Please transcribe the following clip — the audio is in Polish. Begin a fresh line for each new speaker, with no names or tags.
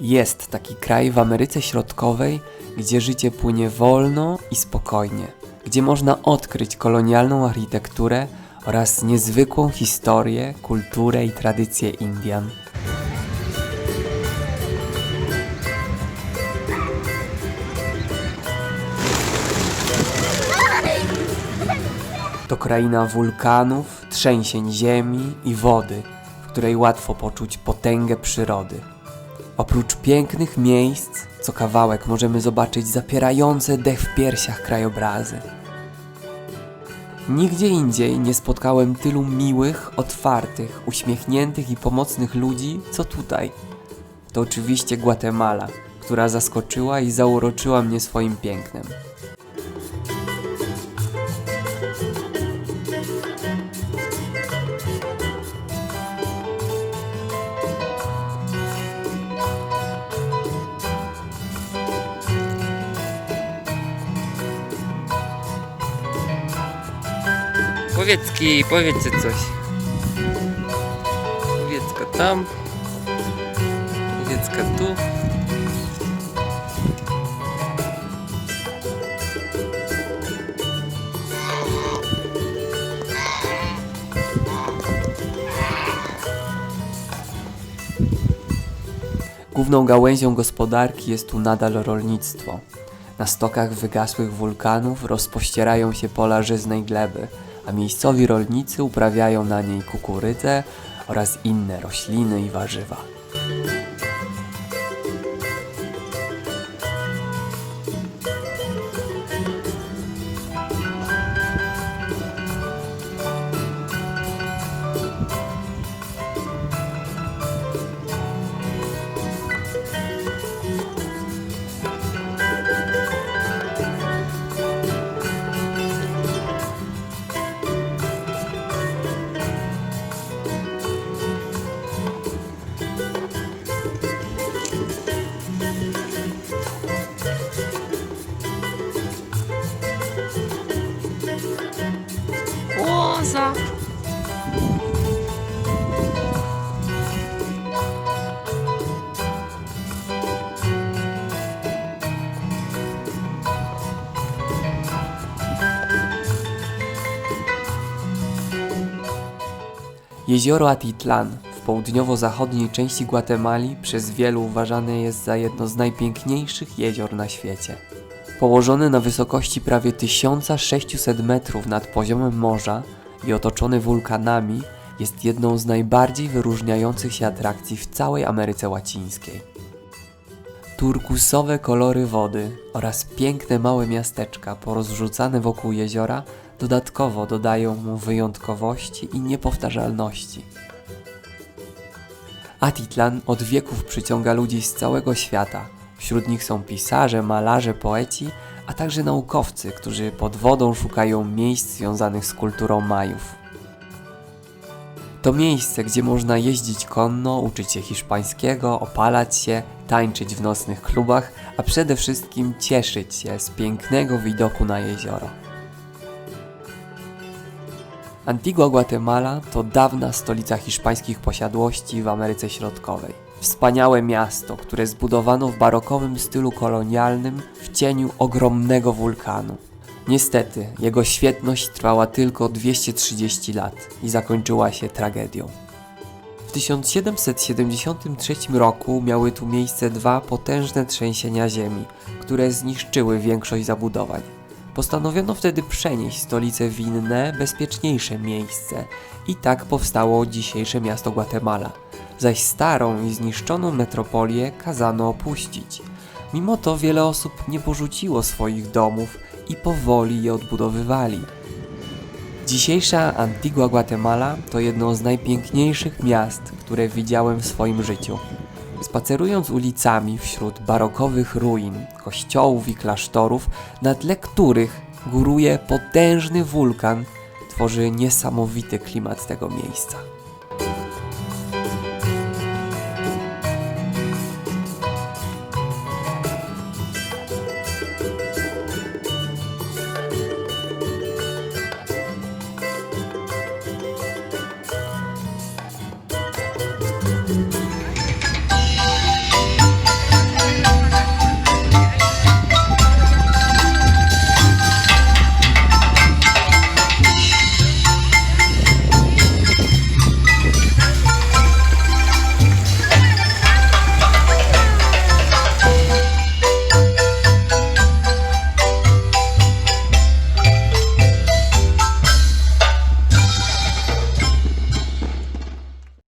Jest taki kraj w Ameryce Środkowej, gdzie życie płynie wolno i spokojnie, gdzie można odkryć kolonialną architekturę oraz niezwykłą historię, kulturę i tradycje Indian. To kraina wulkanów, trzęsień ziemi i wody, w której łatwo poczuć potęgę przyrody. Oprócz pięknych miejsc, co kawałek możemy zobaczyć zapierające dech w piersiach krajobrazy. Nigdzie indziej nie spotkałem tylu miłych, otwartych, uśmiechniętych i pomocnych ludzi, co tutaj. To oczywiście Gwatemala, która zaskoczyła i zauroczyła mnie swoim pięknem. Powiedzcie coś. Powiedzka tam. Powiedzka tu. Główną gałęzią gospodarki jest tu nadal rolnictwo. Na stokach wygasłych wulkanów rozpościerają się pola żyznej gleby, a miejscowi rolnicy uprawiają na niej kukurydzę oraz inne rośliny i warzywa.
Łoza!
Jezioro Atitlan w południowo-zachodniej części Gwatemali przez wielu uważane jest za jedno z najpiękniejszych jezior na świecie. Położone na wysokości prawie 1600 metrów nad poziomem morza i otoczone wulkanami, jest jedną z najbardziej wyróżniających się atrakcji w całej Ameryce Łacińskiej. Turkusowe kolory wody oraz piękne małe miasteczka porozrzucane wokół jeziora dodatkowo dodają mu wyjątkowości i niepowtarzalności. Atitlan od wieków przyciąga ludzi z całego świata. Wśród nich są pisarze, malarze, poeci, a także naukowcy, którzy pod wodą szukają miejsc związanych z kulturą Majów. To miejsce, gdzie można jeździć konno, uczyć się hiszpańskiego, opalać się, tańczyć w nocnych klubach, a przede wszystkim cieszyć się z pięknego widoku na jezioro. Antigua Guatemala to dawna stolica hiszpańskich posiadłości w Ameryce Środkowej. Wspaniałe miasto, które zbudowano w barokowym stylu kolonialnym w cieniu ogromnego wulkanu. Niestety, jego świetność trwała tylko 230 lat i zakończyła się tragedią. W 1773 roku miały tu miejsce dwa potężne trzęsienia ziemi, które zniszczyły większość zabudowań. Postanowiono wtedy przenieść stolicę w inne, bezpieczniejsze miejsce i tak powstało dzisiejsze miasto Guatemala. Zaś starą i zniszczoną metropolię kazano opuścić. Mimo to wiele osób nie porzuciło swoich domów i powoli je odbudowywali. Dzisiejsza Antigua Guatemala to jedno z najpiękniejszych miast, które widziałem w swoim życiu. Spacerując ulicami wśród barokowych ruin, kościołów i klasztorów, na tle których góruje potężny wulkan, tworzy niesamowity klimat tego miejsca.